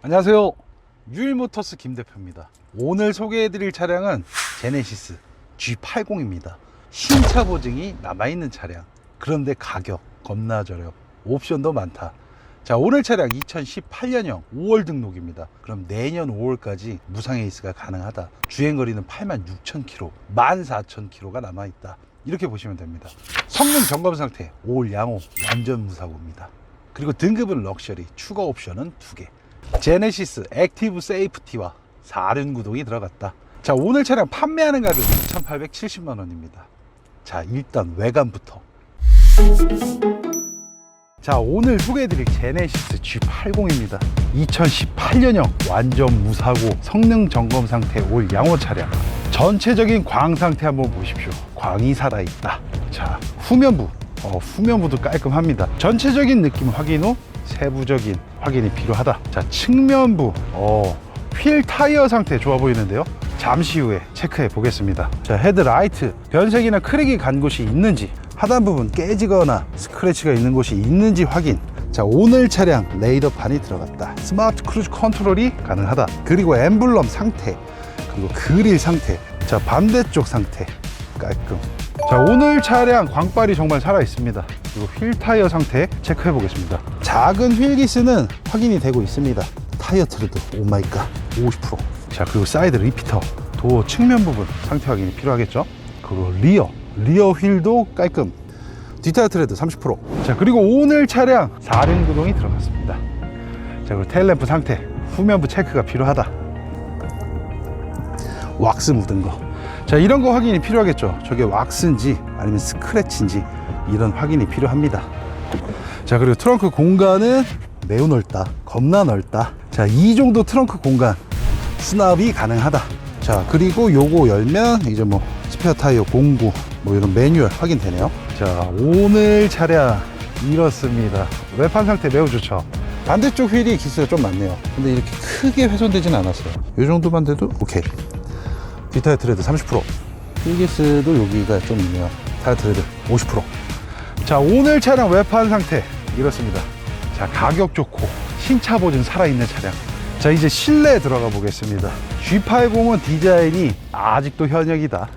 안녕하세요. 유일모터스 김 대표입니다. 오늘 소개해드릴 차량은 제네시스 G80입니다. 신차 보증이 남아있는 차량. 그런데 가격 겁나 저렴. 옵션도 많다. 자, 오늘 차량 2018년형 5월 등록입니다. 그럼 내년 5월까지 무상 에이스가 가능하다. 주행거리는 86,000km, 14,000km가 남아있다. 이렇게 보시면 됩니다. 성능 점검 상태 5월 양호 완전 무사고입니다. 그리고 등급은 럭셔리, 추가 옵션은 2개. 제네시스 액티브 세이프티와 4륜 구동이 들어갔다. 자, 오늘 차량 판매하는 가격 2,870만 원입니다. 자, 일단 외관부터. 자, 오늘 소개해드릴 제네시스 G80입니다. 2018년형 완전 무사고 성능 점검 상태 올 양호 차량. 전체적인 광 상태 한번 보십시오. 광이 살아있다. 자, 후면부. 어, 후면부도 깔끔합니다. 전체적인 느낌 확인 후 세부적인 확인이 필요하다. 자, 측면부. 어, 휠 타이어 상태 좋아 보이는데요. 잠시 후에 체크해 보겠습니다. 자, 헤드라이트. 변색이나 크랙이 간 곳이 있는지, 하단 부분 깨지거나 스크래치가 있는 곳이 있는지 확인. 자, 오늘 차량 레이더판이 들어갔다. 스마트 크루즈 컨트롤이 가능하다. 그리고 엠블럼 상태, 그리고 그릴 상태. 자, 반대쪽 상태. 깔끔. 자, 오늘 차량 광발이 정말 살아 있습니다. 그리고 휠 타이어 상태 체크해 보겠습니다. 작은 휠 기스는 확인이 되고 있습니다. 타이어 트레드 오마이갓 50%. 자, 그리고 사이드 리피터 도어 측면 부분 상태 확인이 필요하겠죠. 그리고 리어 리어 휠도 깔끔. 뒷타이어 트레드 30%. 자, 그리고 오늘 차량 4륜 구동이 들어갔습니다. 자, 그리고 테일램프 상태 후면부 체크가 필요하다. 왁스 묻은 거. 자, 이런 거 확인이 필요하겠죠. 저게 왁스인지 아니면 스크래치인지 이런 확인이 필요합니다. 자, 그리고 트렁크 공간은 매우 넓다. 겁나 넓다. 자, 이 정도 트렁크 공간 수납이 가능하다. 자, 그리고 요거 열면 이제 뭐 스페어 타이어 공구 뭐 이런 매뉴얼 확인되네요. 자, 오늘 차량 이렇습니다. 외판 상태 매우 좋죠. 반대쪽 휠이 기스가 좀 많네요. 근데 이렇게 크게 훼손되진 않았어요. 이 정도만 돼도 오케이. 뒷타이어 트레드 30%. 휠기스도 여기가 좀 있네요. 타이어 트레드 50%. 자, 오늘 차량 외판 상태 이렇습니다. 자, 가격 좋고 신차 보증 살아있는 차량. 자, 이제 실내에 들어가 보겠습니다. G80은 디자인이 아직도 현역이다.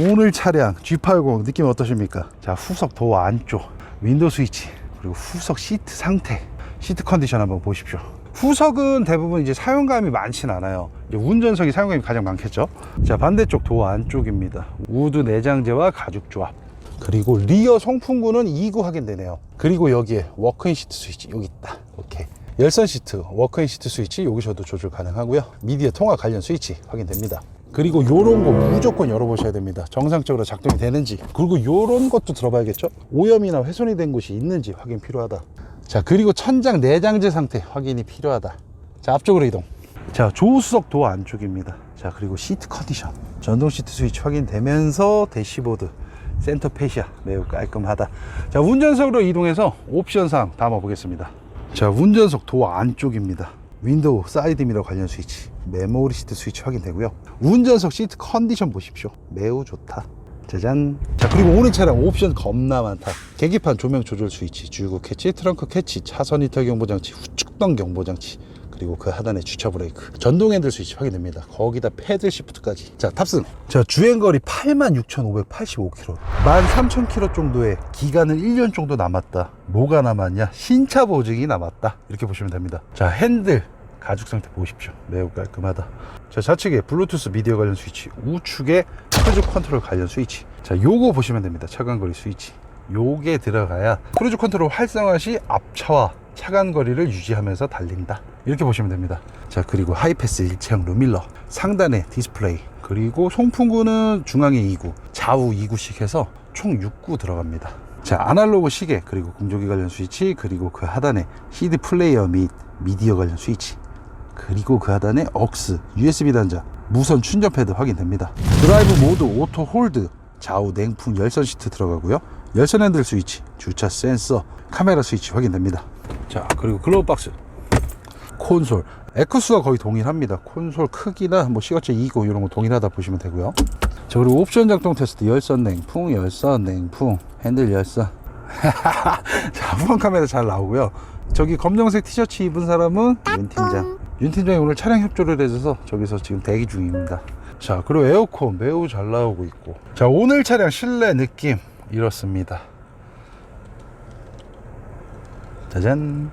오늘 차량 G80 느낌 어떠십니까? 자, 후석 도어 안쪽, 윈도우 스위치, 그리고 후석 시트 상태, 시트 컨디션 한번 보십시오. 후석은 대부분 이제 사용감이 많진 않아요. 운전석이 사용감이 가장 많겠죠. 자, 반대쪽 도어 안쪽입니다. 우드 내장재와 가죽 조합. 그리고 리어 송풍구는 2구 확인되네요. 그리고 여기에 워크인 시트 스위치 여기 있다. 오케이. 열선 시트, 워크인 시트 스위치 여기서도 조절 가능하고요. 미디어 통화 관련 스위치 확인됩니다. 그리고 요런 거 무조건 열어보셔야 됩니다. 정상적으로 작동이 되는지. 그리고 요런 것도 들어봐야겠죠? 오염이나 훼손이 된 곳이 있는지 확인 필요하다. 자, 그리고 천장 내장재 상태 확인이 필요하다. 자, 앞쪽으로 이동. 자, 조수석 도어 안쪽입니다. 자, 그리고 시트 컨디션. 전동 시트 스위치 확인되면서 대시보드. 센터 페시아 매우 깔끔하다. 자, 운전석으로 이동해서 옵션상 담아 보겠습니다. 자, 운전석 도어 안쪽입니다. 윈도우 사이드 미러 관련 스위치, 메모리 시트 스위치 확인되고요. 운전석 시트 컨디션 보십시오. 매우 좋다. 짜잔. 자, 그리고 오늘 차량 옵션 겁나 많다. 계기판 조명 조절 스위치, 주유구 캐치, 트렁크 캐치, 차선 이탈 경보 장치, 후측방 경보 장치. 그리고 그 하단에 주차 브레이크, 전동 핸들 스위치 확인됩니다. 거기다 패들 시프트까지. 자, 탑승. 자, 주행거리 86,585km. 13,000km 정도의 기간은 1년 정도 남았다. 뭐가 남았냐? 신차 보증이 남았다. 이렇게 보시면 됩니다. 자, 핸들. 가죽 상태 보십시오. 매우 깔끔하다. 자, 좌측에 블루투스 미디어 관련 스위치, 우측에 크루즈 컨트롤 관련 스위치. 자, 요거 보시면 됩니다. 차간거리 스위치. 요게 들어가야 크루즈 컨트롤 활성화 시 앞차와 차간 거리를 유지하면서 달린다. 이렇게 보시면 됩니다. 자, 그리고 하이패스 일체형 루밀러, 상단에 디스플레이, 그리고 송풍구는 중앙에 2구, 좌우 2구씩 해서 총 6구 들어갑니다. 자, 아날로그 시계, 그리고 공조기 관련 스위치, 그리고 그 하단에 CD 플레이어 및 미디어 관련 스위치, 그리고 그 하단에 억스, USB 단자, 무선 충전 패드 확인됩니다. 드라이브 모드 오토 홀드, 좌우 냉풍 열선 시트 들어가고요. 열선 핸들 스위치, 주차 센서, 카메라 스위치 확인됩니다. 자, 그리고 글로브 박스, 콘솔, 에쿠스와 거의 동일합니다. 콘솔 크기나 뭐 시거체 2고 이런 거 동일하다 보시면 되고요. 자, 그리고 옵션 작동 테스트 열선 냉풍, 열선 냉풍, 핸들 열선. 자, 후방 카메라 잘 나오고요. 저기 검정색 티셔츠 입은 사람은 윤 팀장. 윤 팀장이 오늘 촬영 협조를 해줘서 저기서 지금 대기 중입니다. 자, 그리고 에어컨 매우 잘 나오고 있고. 자, 오늘 차량 실내 느낌 이렇습니다. 짜잔.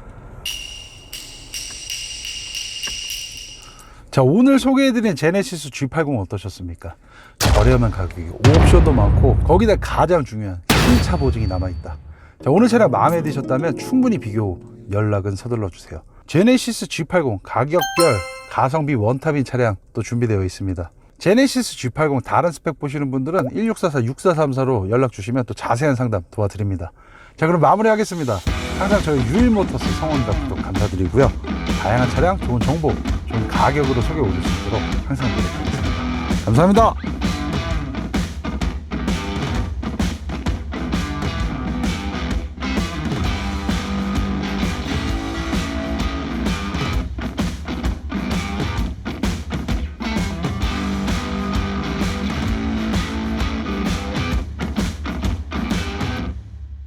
자, 오늘 소개해드린 제네시스 G80 어떠셨습니까? 저렴한 가격이 옵션도 많고 거기다 가장 중요한 신차 보증이 남아있다. 자, 오늘 차량 마음에 드셨다면 충분히 비교 연락은 서둘러 주세요. 제네시스 G80 가격별 가성비 원탑인 차량 또 준비되어 있습니다. 제네시스 G80 다른 스펙 보시는 분들은 1644-6434로 연락 주시면 또 자세한 상담 도와드립니다. 자 그럼 마무리하겠습니다. 항상 저희 유일모터스 성원과 구독 감사드리고요. 다양한 차량, 좋은 정보, 좋은 가격으로 소개 올릴 수 있도록 항상 노력하겠습니다. 감사합니다.